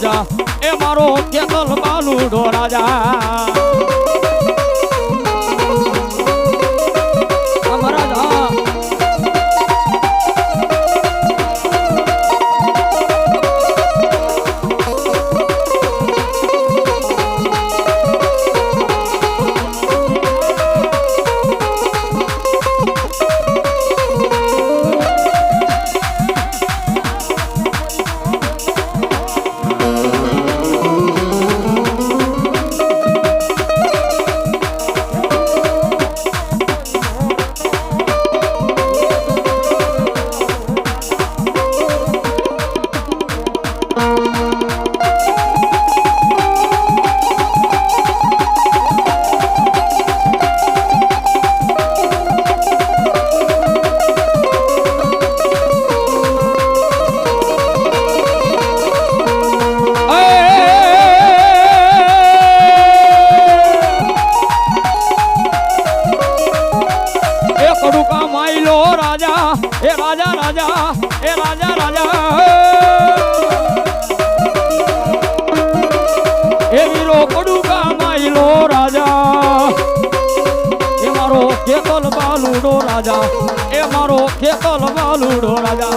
大家。એ hero કડુકા માયલો રાજા. એ મારો કેતલ બાલુડો રાજા. એ મારો કેતલ બાલુડો રાજા.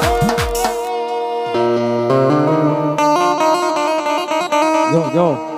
જો જો.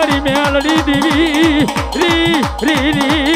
મારી મેલડી દીવી રી રી રી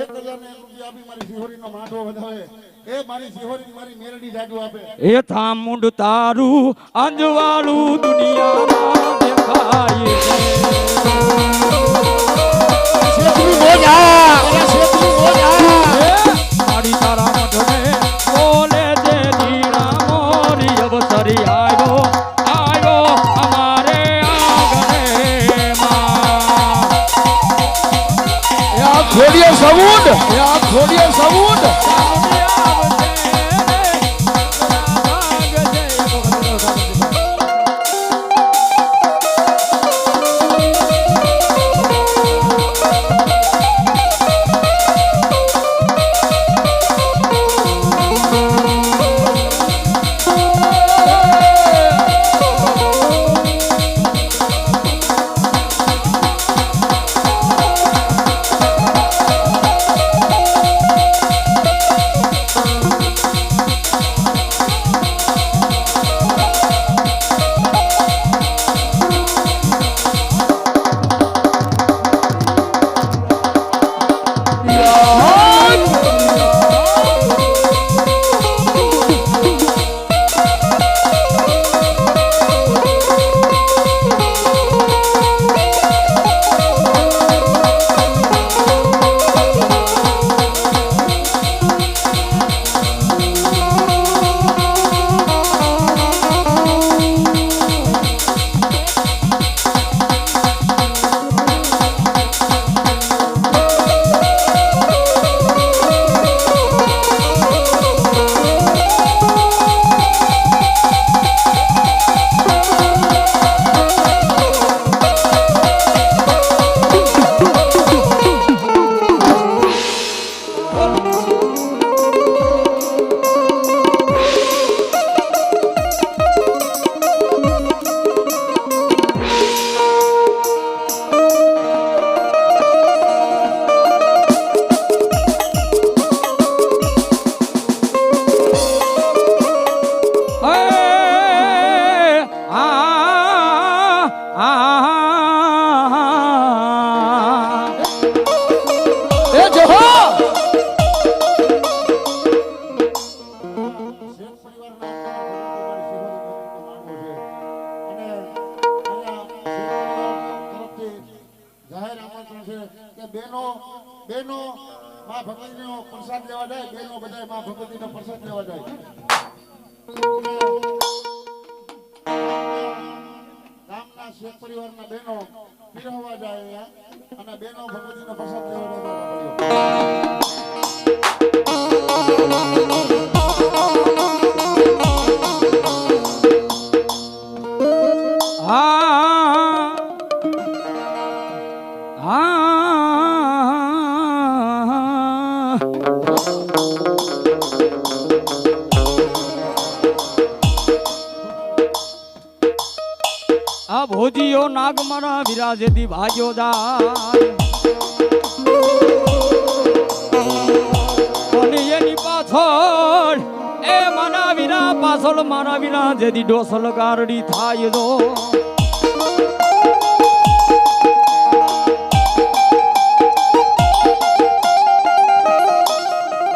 એક હજાર ને રૂપિયા આપી મારી વધાવે. એ મારી સિહોરી મારી મેરડી જાડુ આપે. એ થામુંડ તારું અંજવાળું દુનિયામાં દેખાય છે. શેઠની મોજા. અરે મોજા. ખોડિયા આ ખોડિયા સમુંડ અને બહેનો ભગવતીનો પ્રસાદ લેવા નાગમરા ભાગ્યો જાય એની પાછળ એ મારા વિના પાછળ મારા વિના જેથી ડોસલ ગારડી થાય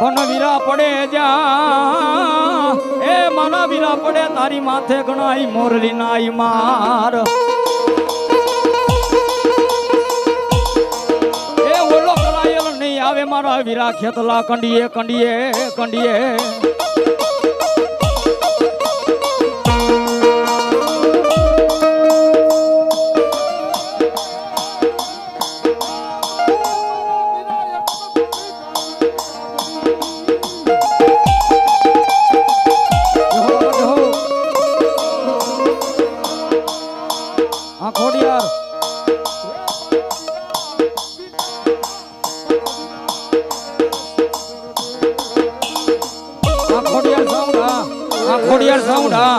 પણ વીરા પડે જા એ મારા વીરા પડે, તારી માથે ગણાય મોરલી નાઈ માર. મારા વીરા ખેતલા કંડીએ કંડીએ કંડીએ. આ ખોડિયાર સાઉન્ડ હા.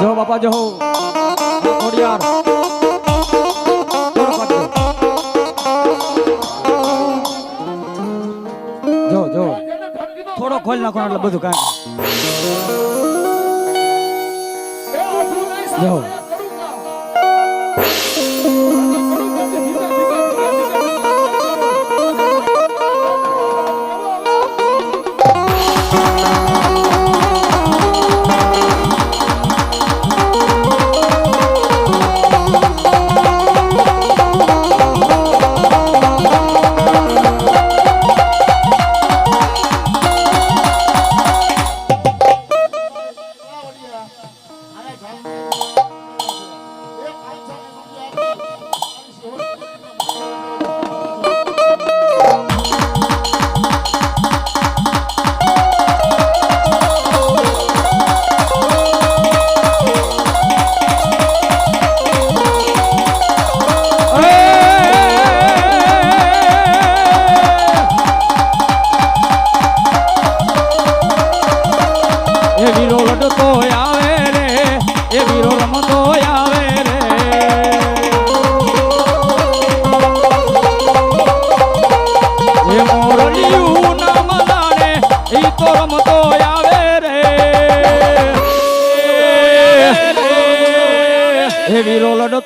જો બાપા જો ખોડિયાર. જો જો થોડો ખોલ નાખો એટલે બધું કાંઈ.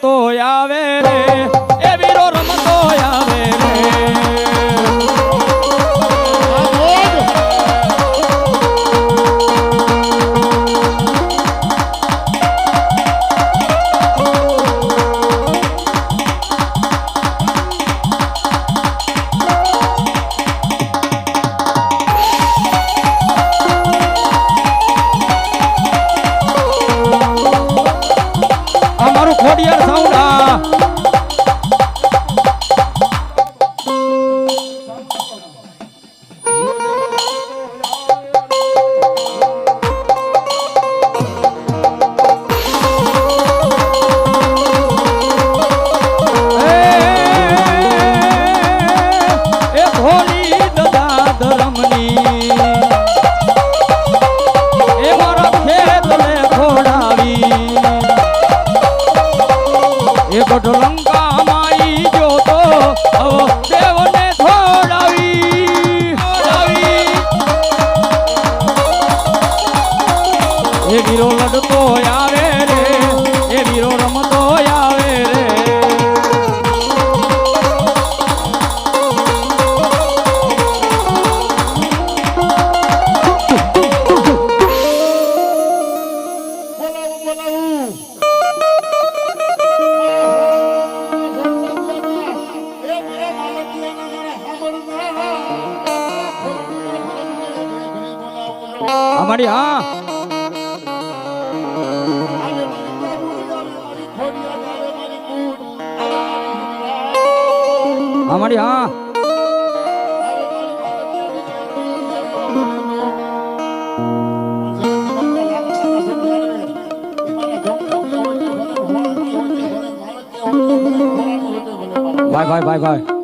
તો આવે રે. મારી હા. હા મારી હા. ભાઈ ભાઈ ભાઈ ભાઈ.